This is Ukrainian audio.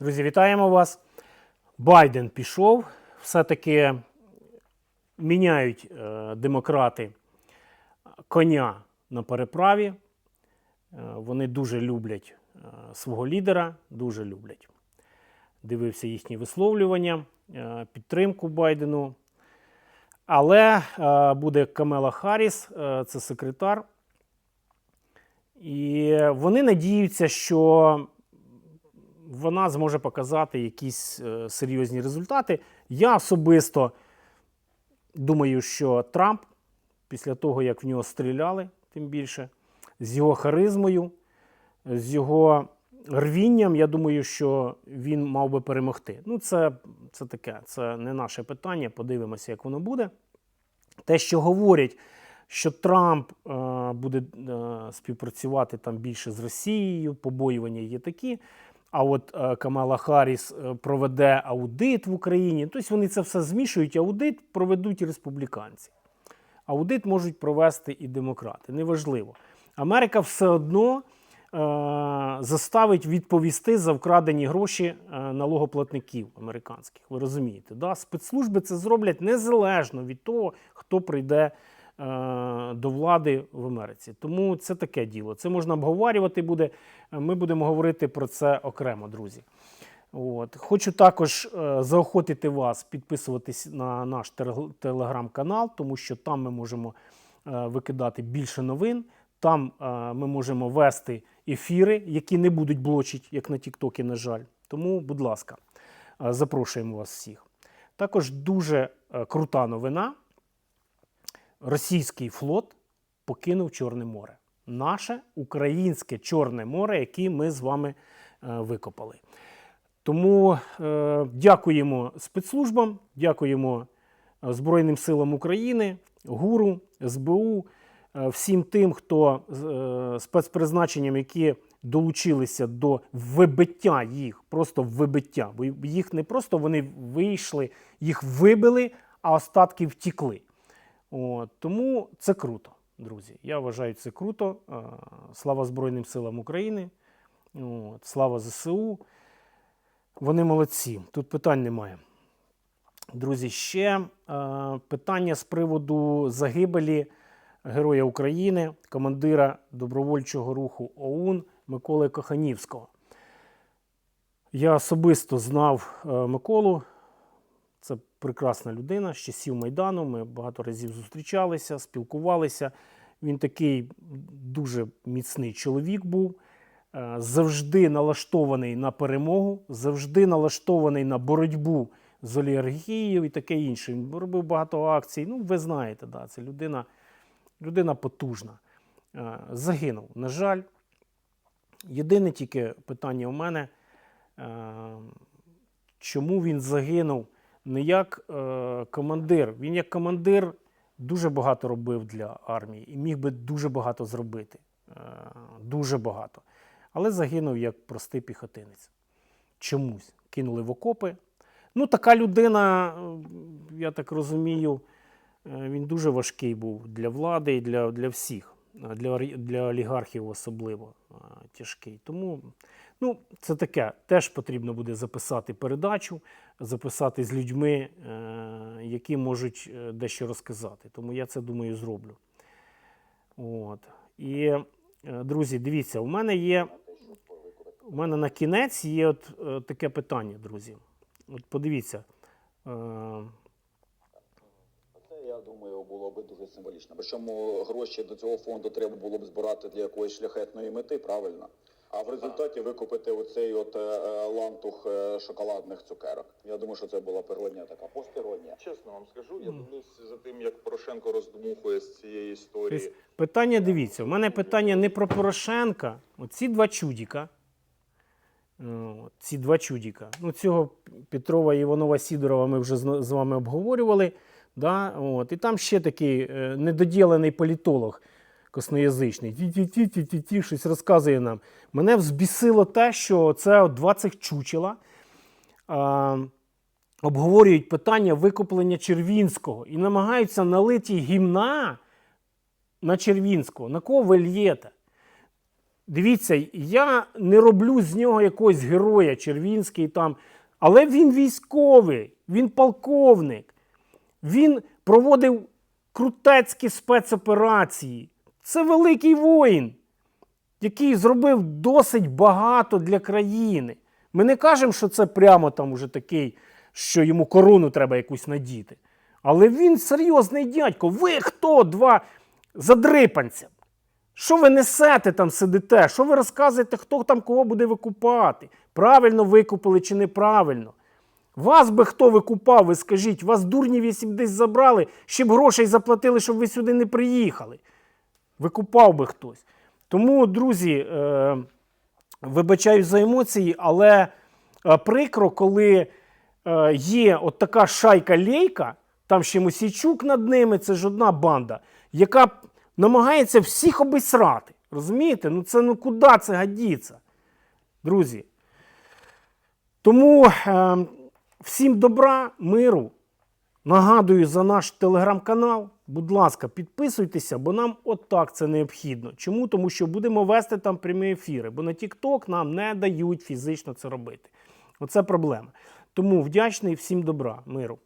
Друзі, вітаємо вас. Байден пішов. Все-таки міняють е, демократи коня на переправі. Е, вони дуже люблять е, свого лідера, дуже люблять. Дивився їхні висловлювання, підтримку Байдену. Але буде Камела Харріс, це секретар. І вони надіються, що вона зможе показати якісь е, серйозні результати. Я особисто думаю, що Трамп, після того, як в нього стріляли, тим більше, з його харизмою, з його рвінням, я думаю, що він мав би перемогти. Ну, це, це таке, це не наше питання. Подивимося, як воно буде. Те, що говорять, що Трамп е, буде е, співпрацювати там більше з Росією, побоювання є такі. А от е, Камала Харріс е, проведе аудит в Україні. Тобто вони це все змішують. Аудит проведуть і республіканці. Аудит можуть провести і демократи. Неважливо. Америка все одно е, заставить відповісти за вкрадені гроші е, налогоплатників американських. Ви розумієте? Да? Спецслужби це зроблять незалежно від того, хто прийде е, до влади в Америці. Тому це таке діло. Це можна обговорювати буде. Ми будемо говорити про це окремо, друзі. От. Хочу також е, заохотити вас підписуватись на наш телеграм-канал, тому що там ми можемо е, викидати більше новин. Там е, ми можемо вести ефіри, які не будуть блочити, як на Тіктокі, на жаль. Тому, будь ласка, запрошуємо вас всіх. Також дуже крута новина. Російський флот покинув Чорне море. Наше українське Чорне море, яке ми з вами е, викопали. Тому е, дякуємо спецслужбам, дякуємо е, Збройним силам України, ГУРу, СБУ, е, всім тим, хто е, спецпризначенням, які долучилися до вибиття їх, просто вибиття. Бо їх не просто вони вийшли, їх вибили, а остатки втікли. От, тому це круто, друзі. Я вважаю, це круто. Е, Слава Збройним силам України. От, слава ЗСУ. Вони молодці. Тут питань немає. Друзі, ще е, питання з приводу загибелі Героя України, командира добровольчого руху ОУН Миколи Коханівського. Я особисто знав е, Миколу. Прекрасна людина з часів Майдану. Ми багато разів зустрічалися, спілкувалися. Він такий дуже міцний чоловік був, е, завжди налаштований на перемогу, завжди налаштований на боротьбу з олігархією і таке інше. Він робив багато акцій. Ну, ви знаєте, да, це людина, людина потужна. Е, Загинув. На жаль, єдине тільки питання у мене, е, чому він загинув не як е, командир. Він як командир дуже багато робив для армії і міг би дуже багато зробити. Е, дуже багато. Але загинув як простий піхотинець. Чомусь кинули в окопи. Ну, така людина, е, я так розумію, е, він дуже важкий був для влади і для, для всіх, для, для олігархів особливо е, тяжкий. Тому ну, це таке. Теж потрібно буде записати передачу, записати з людьми, е, які можуть е, дещо розказати. Тому я це думаю зроблю. От. І, е, друзі, дивіться, у мене є. У мене на кінець є от таке питання, друзі. От подивіться. Я думаю, було б дуже символічно. Причому гроші до цього фонду треба було б збирати для якоїсь шляхетної мети, правильно? А в результаті викупити оцей от е, е, лантух е, шоколадних цукерок. Я думаю, що це була перлення така постіронія. Чесно вам скажу, я дивлюсь за тим, як Порошенко роздмухує з цієї історії. Тобто, питання дивіться, у мене питання не про Порошенка. Оці два чудіка. е, Ці два чудіка. Ну, цього Петрова, Іванова, Сідорова ми вже з з вами обговорювали. Да? От. І там ще такий е, недоділений політолог косноязичний. Ті-ті-ті-ті-ті, щось розказує нам. Мене взбісило те, що це от два цих чучела. А, обговорюють питання викуплення Червінського і намагаються налити гімна на Червінського. На кого ви л'єте? дивіться, я не роблю з нього якогось героя, Червінський там, але він військовий, він полковник. Він проводив крутецькі спецоперації. Це великий воїн, який зробив досить багато для країни. Ми не кажемо, що це прямо там уже такий, що йому корону треба якусь надіти. Але він серйозний дядько. Ви хто? Два задрипанця. Що ви несете там сидите? Що ви розказуєте, хто там кого буде викупати? Правильно викупили чи неправильно? Вас би хто викупав, ви скажіть, вас дурні вісім десь забрали, ще б грошей заплатили, щоб ви сюди не приїхали. Викупав би хтось. Тому, друзі, е, вибачаюсь за емоції, але е, прикро, коли е, є от така шайка-лейка, там ще Мосійчук над ними, це ж одна банда, яка намагається всіх обісрати. Розумієте? Ну це ну куди це годиться? Друзі. Тому е, всім добра, миру. Нагадую за наш телеграм-канал. Будь ласка, підписуйтеся, бо нам от так це необхідно. Чому? Тому що будемо вести там прямі ефіри, бо на TikTok нам не дають фізично це робити. Оце проблема. Тому вдячний всім добра, миру.